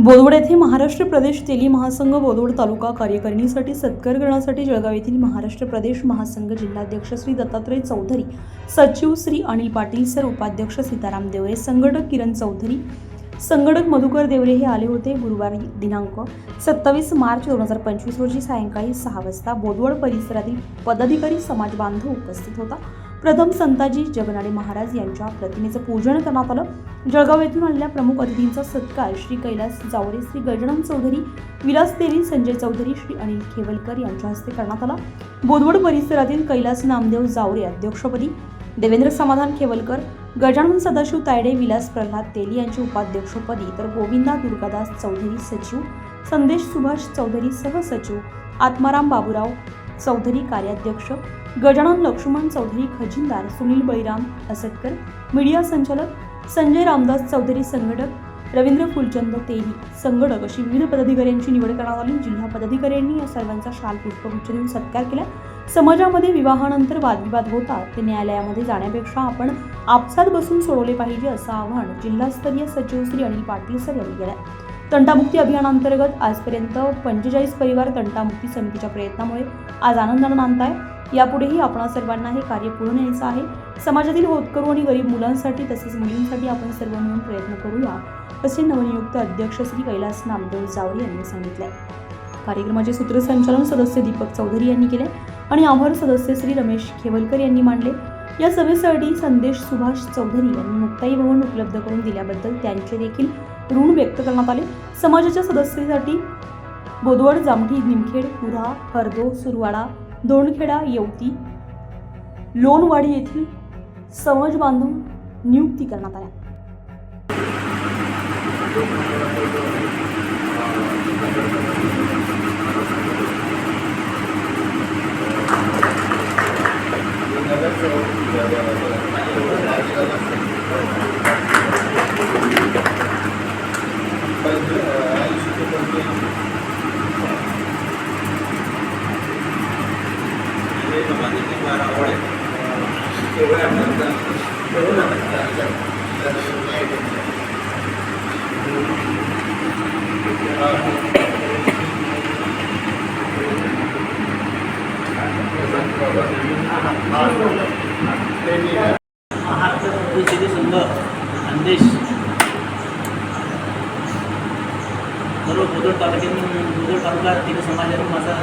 बोदवड येथे महाराष्ट्र प्रदेश तेली महासंघ बोदवड तालुका कार्यकारिणीसाठी सत्कार करण्यासाठी जळगाव येथील महाराष्ट्र प्रदेश महासंघ जिल्हाध्यक्ष श्री दत्तात्रय चौधरी सचिव श्री अनिल पाटील सर उपाध्यक्ष सीताराम देवरे संघटक किरण चौधरी संगणक मधुकर देवरे हे आले होते गुरुवार दिनांक सत्तावीस मार्च दोन हजार पंचवीस रोजी सायंकाळी सहा वाजता बोदवड परिसरातील पदाधिकारी समाज बांधव उपस्थित होता. प्रथम संताजी जगनाडे महाराज यांच्या प्रतिमेचं पूजन करण्यात आलं. जळगाव येथून आलेल्या प्रमुख अतिथींचा सत्कार श्री कैलास जावरे श्री गजानन चौधरी विलास तेली संजय चौधरी श्री अनिल खेवलकर यांच्या हस्ते करण्यात आला. बोदवड परिसरातील कैलास नामदेव जावरे अध्यक्षपदी देवेंद्र समाधान खेवलकर गजानन सदाशिव तायडे विलास प्रल्हाद तेली यांची उपाध्यक्षपदी तर गोविंदा दुर्गादास चौधरी सचिव संदेश सुभाष चौधरी सहसचिव आत्माराम बाबूराव चौधरी कार्याध्यक्ष गजानन लक्ष्मण चौधरी खजिनदार सुनील बळीराम असतकर मीडिया संचालक संजय रामदास चौधरी संघटक रवींद्र फुलचंद तेली संघटक अशी विविध पदाधिकाऱ्यांची निवड करण्यात आली. जिल्हा पदाधिकाऱ्यांनी या सर्वांचा शाल पुष्पगुच्छ देऊन सत्कार केला. समाजामध्ये विवाहानंतर वादविवाद होतात ते न्यायालयामध्ये जाण्यापेक्षा आपण आपसात बसून सोडवले पाहिजे असं आवाहन जिल्हास्तरीय सचिव श्री अनिल पाटील सर यांनी केलं तंटामुक्ती अभियानांतर्गत आजपर्यंत पंचेचाळीस परिवार तंटामुक्ती समितीच्या प्रयत्नामुळे आज आनंदानं मानताय यापुढेही आपण सर्वांना हे कार्य पुढे न्यायचं आहे. समाजातील होतकरू आणि गरीब मुलांसाठी तसेच मुलींसाठी आपण सर्व मिळून प्रयत्न करूया असे नवनियुक्त अध्यक्ष श्री कैलास नामदेव जावरे यांनी सांगितले कार्यक्रमाचे सूत्रसंचालन सदस्य दीपक चौधरी यांनी केले आणि आभार सदस्य श्री रमेश खेवलकर यांनी मांडले. या सभेसाठी संदेश सुभाष चौधरी यांनी मुक्ताई भवन उपलब्ध करून दिल्याबद्दल त्यांचे देखील ऋण व्यक्त करण्यात आले. समाजाच्या सदस्येसाठी बोदवड जामठी निमखेड पुरा हरदो सुरवाडा दोणखेडा येवती लोणवाडी येथील समाज बांधून नियुक्ती करण्यात आल्या. महाराष्ट्र प्रदेशाचे सुंदर संदेश सर्व तालुक्यातून तालुका तिथे समाजाने माझा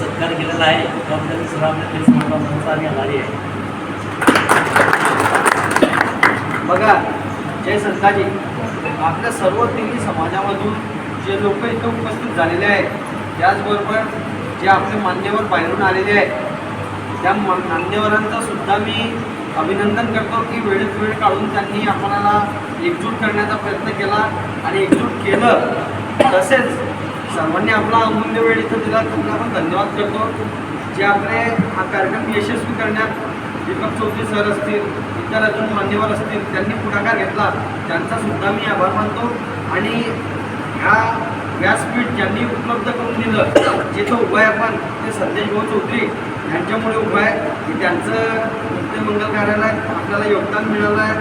सत्कार केलेला आहे. त्याबद्दल सर्व आपल्या तरी समाजाचा आम्ही आभारी आहे. बघा जय संताजी. आपल्या सर्व तिन्ही समाजामधून जे लोक इथं उपस्थित झालेले आहेत त्याचबरोबर जे आपले मान्यवर बाहेरून आलेले आहेत त्या मान्यवरांचा सुद्धा मी अभिनंदन करतो की वेळेत वेळ काढून त्यांनी आपल्याला एकजूट करण्याचा प्रयत्न केला आणि एकजूट केलं. तसेच सर्वांनी आपला अमूल्य वेळ इथं दिला त्यांना आपण धन्यवाद करतो. जे आपले हा कार्यक्रम यशस्वी करण्यात दीपक चौधरी सर असतील इतर अजून मान्यवर असतील त्यांनी पुढाकार घेतला. त्यांचा सुद्धा मी आभार मानतो. आणि ह्या व्यासपीठ ज्यांनी उपलब्ध करून दिलं जिथं उभं आहे आपण ते संदेश भाऊ चौधरी. यांच्यामुळे उभं आहे. की त्यांचं मुक्ती मंगल कार्यालयात आपल्याला योगदान मिळालं आहे.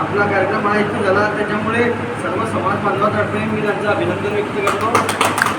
आपला कार्यक्रम हा इथं झाला. त्याच्यामुळे सर्व समाज बांधवातर्फे मी त्यांचं अभिनंदन व्यक्त करतो.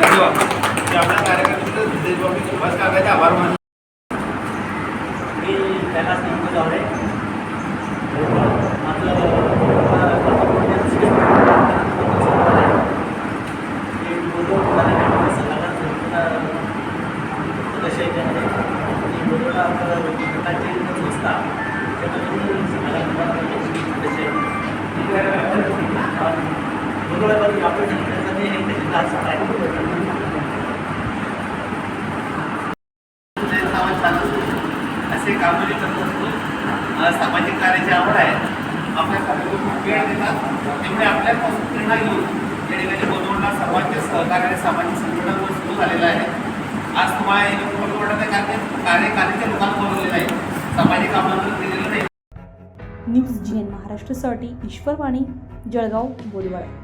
धन्यवाद. आपल्या कार्यक्रमाचं सुभाष काकाचे आभार मानतो मी कैलास नामदेव जावरे माझं सदस्य आहे त्यामध्ये आणि बोलवलं आपलं गटाची संस्था त्याच्यामधून समाजामध्ये सदस्य आहे बोलवल्याबद्दल आपण सांगितल्यासाठी हे त्याची क्लास आहे समाज चालू असे कामगिरी करत असतो अ, सामाजिक कार्याची आवड आहे आपल्या कार्याला खूप वेळ देतात त्यामुळे आपल्यापासून प्रेरणा घेऊन या ठिकाणी बोलवणला सर्वांच्या सहकार्याने सामाजिक संघटना सुरू झालेलं आहे. आज तुम्हाला हे लोक बोलवण्याचं कार्य कार्यकारीच्या लोकांना बोलवलेलं आहे. सामाजिक कामांना दिलेलं नाही. न्यूज जी एन महाराष्ट्रासाठी ईश्वरवाणी जळगाव बोलवड